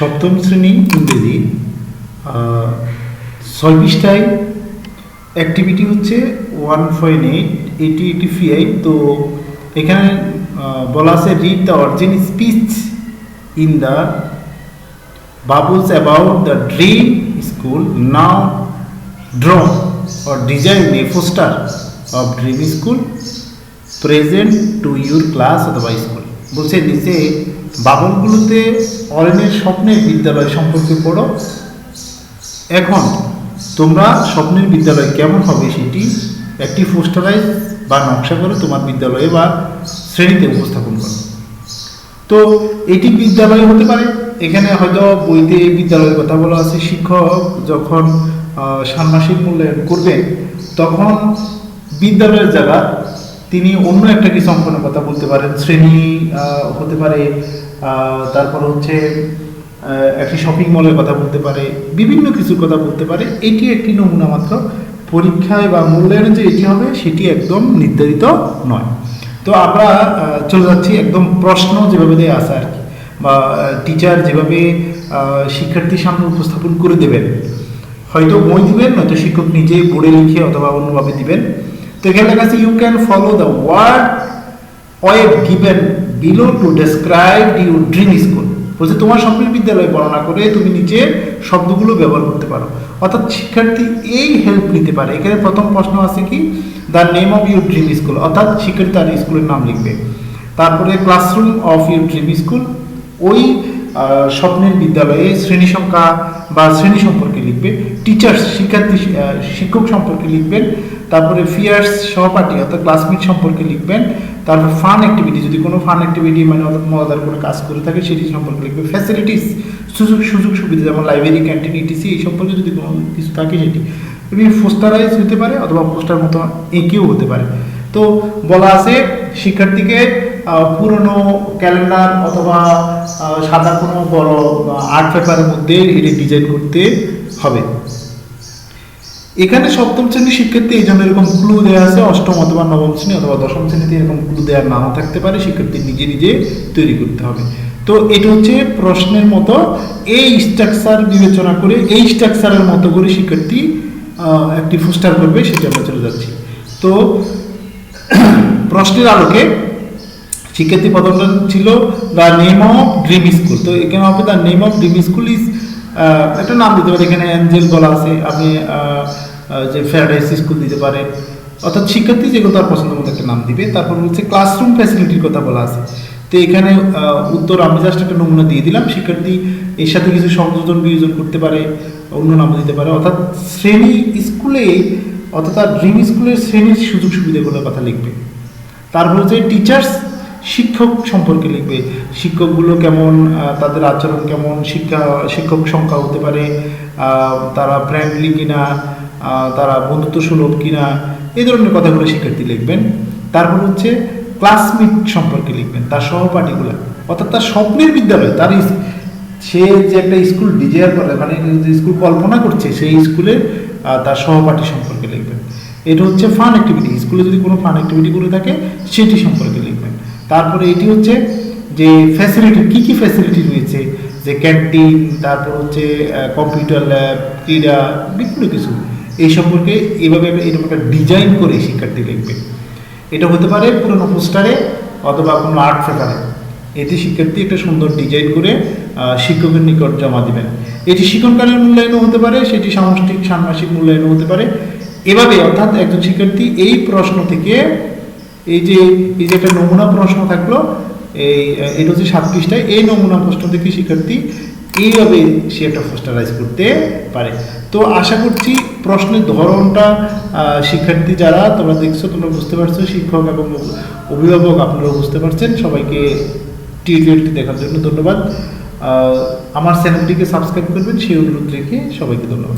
সপ্তম শ্রেণি ইংরেজি পৃষ্ঠায় অ্যাক্টিভিটি হচ্ছে one point eight eighty eighty ফিআই তো এখানে বলা আছে read the origin speech in the bubbles about the dream school now draw or design a of dream school present to your class অথবা স্কুল বলছে, নিচে বাবলগুলোতে অরণ্যের স্বপ্নের বিদ্যালয় সম্পর্কে পড়ো। এখন তোমরা স্বপ্নের বিদ্যালয় কেমন হবে সেটি একটি পোস্টারাইজ বা নকশা করে তোমার বিদ্যালয়ে বা শ্রেণীতে উপস্থাপন করো। তো এটি বিদ্যালয় হতে পারে। এখানে হয়তো বইতে এই বিদ্যালয়ের কথা বলা আছে। শিক্ষক যখন ষান্মাসিক মূল্যায়ন করবেন, তখন বিদ্যালয়ের জায়গা তিনি অন্য একটা কিছু অঙ্কনের কথা বলতে পারেন? শ্রেণি হতে পারে তারপর হচ্ছে একটি শপিং মলের কথা বলতে পারে, বিভিন্ন কিছুর কথা বলতে পারে। এটি একটি নমুনা মাত্র। পরীক্ষায় বা মূল্যায়নে যে এটি হবে, সেটি একদম নির্ধারিত নয়। তো আমরা চলে যাচ্ছি একদম প্রশ্ন যেভাবে দেওয়া আছে আর কি। বা টিচার যেভাবে শিক্ষার্থীর সামনে উপস্থাপন করে দেবেন। হয়তো বই দিবেন, নয়তো শিক্ষক নিজে বোর্ডে লিখে অথবা অন্যভাবে দিবেন। তো এখানে লেখা আছে you can follow the word web given below to describe your dream school বলছে, তোমার স্বপ্নের বিদ্যালয় বর্ণনা করে তুমি নিচে শব্দগুলো ব্যবহার করতে পারো। অর্থাৎ শিক্ষার্থী এই হেল্প নিতে পারে। এখানে প্রথম প্রশ্ন আছে কি? The name of your dream school অর্থাৎ শিক্ষার্থী তার স্কুলের নাম লিখবে। তারপরে classroom of your dream school ওই স্বপ্নের বিদ্যালয়ে শ্রেণি সংখ্যা বা শ্রেণি সম্পর্কে লিখবে টিচার্স শিক্ষার্থী শিক্ষক সম্পর্কে লিখবেন, তারপরে ফিয়ার্স সহপাঠী অর্থাৎ ক্লাসমেট সম্পর্কে লিখবেন, তারপর ফান অ্যাক্টিভিটি যদি কোনো ফান অ্যাক্টিভিটি মানে মজাদার কোনো কাজ করে থাকে, সেটি সম্পর্কে লিখবে ফ্যাসিলিটিস সুযোগ সুযোগ সুবিধা যেমন লাইব্রেরি ক্যান্টিন ইটিসি এই সম্পর্কে যদি কোনো কিছু থাকে সেটি পোস্টারাইজ হতে পারে অথবা পোস্টার মতো এঁকেও হতে পারে। তো বলা আছে শিক্ষার্থীকে পুরনো ক্যালেন্ডার অথবা সাদা কোনো বড় আর্ট পেপারের মধ্যে এটি ডিজাইন করতে হবে। এখানে সপ্তম শ্রেণির শিক্ষার্থী এই জন্য এরকম ক্লু দেওয়া আছে, অষ্টম অথবা নবম শ্রেণি অথবা দশম শ্রেণীতে এরকম ক্লু দেওয়ার নাও থাকতে পারে, শিক্ষার্থী নিজে নিজে তৈরি করতে হবে। তো এটা হচ্ছে প্রশ্নের মতো, এই স্ট্রাকচার বিবেচনা করে, এই স্ট্রাকচারের মতো করে শিক্ষার্থী একটি পোস্টার করবে, সেটা আমরা চলে যাচ্ছি। তো প্রশ্নের আলোকে শিক্ষার্থী প্রথমটা ছিল the name of dream school তো এখানে হবে the name of dream school is একটা নাম দিতে পারে। এখানে অ্যাঞ্জেল বলা আছে, আপনি যে ফ্যারাডাইস স্কুল দিতে পারেন অর্থাৎ শিক্ষার্থী যেগুলো তার পছন্দ মতো একটা নাম দিবে। তারপর হচ্ছে ক্লাসরুম ফ্যাসিলিটির কথা বলা আছে। তো এখানে উত্তর আমি জাস্ট একটা নমুনা দিয়ে দিলাম। শিক্ষার্থী এর সাথে কিছু সংযোজন বিয়োজন করতে পারে, অন্য নাম দিতে পারে। অর্থাৎ শ্রেণি স্কুলে অর্থাৎ তার ড্রিম স্কুলের শ্রেণির সুযোগ সুবিধাগুলোর কথা লিখবে। তারপর হচ্ছে টিচার্স শিক্ষক সম্পর্কে লিখবে। শিক্ষকগুলো কেমন তাদের আচরণ কেমন, শিক্ষা, শিক্ষক সংখ্যা হতে পারে তারা ফ্রেন্ডলি কিনা তারা বন্ধুত্ব সুলভ কিনা, এই ধরনের কথাগুলো শিক্ষার্থী লিখবেন। তারপর হচ্ছে ক্লাসমেট সম্পর্কে লিখবেন, তার সহপাঠীগুলো। অর্থাৎ তার স্বপ্নের বিদ্যালয়, তার সে যে একটা স্কুল ডিজায়ার করে মানে যে স্কুল কল্পনা করছে, সেই স্কুলে তার সহপাঠী সম্পর্কে এটা হচ্ছে ফান অ্যাক্টিভিটি স্কুলে যদি কোনো ফান অ্যাক্টিভিটি করে থাকে, সেটি সম্পর্কে লিখবেন। তারপরে এটি হচ্ছে যে ফ্যাসিলিটি কি কি ফ্যাসিলিটি রয়েছে? যে ক্যান্টিন তারপর হচ্ছে কম্পিউটার ল্যাব ক্রীড়া, বিভিন্ন কিছু। এই সম্পর্কে এইভাবে এরকম একটা ডিজাইন করে শিক্ষার্থী লিখবে এটা হতে পারে পুরোনো পোস্টারে অথবা কোনো আর্ট পেপারে এটি শিক্ষার্থী একটা সুন্দর ডিজাইন করে শিক্ষকের নিকট জমা দিবেন। এটি শিক্ষণকালীন মূল্যায়নও হতে পারে, সেটি সামষ্টিক ষান্মাসিক মূল্যায়নও হতে পারে। এভাবে অর্থাৎ একজন শিক্ষার্থী এই প্রশ্ন থেকে, এই যে এই যে একটা নমুনা প্রশ্ন থাকল, এই, এটা হচ্ছে সাত পৃষ্ঠায়, এই নমুনা প্রশ্ন থেকে শিক্ষার্থী এইভাবে সে একটা পোস্টারাইজ করতে পারে। তো আশা করছি প্রশ্নের ধরনটা শিক্ষার্থী যারা, তোমরা দেখছ, তোমরা বুঝতে পারছ, শিক্ষক এবং অভিভাবক আপনারা বুঝতে পারছেন। সবাইকে টিউটোরিয়ালটি দেখার জন্য ধন্যবাদ। আমার চ্যানেলটিকে সাবস্ক্রাইব করবেন, সেই অনুরোধ রেখে সবাইকে ধন্যবাদ।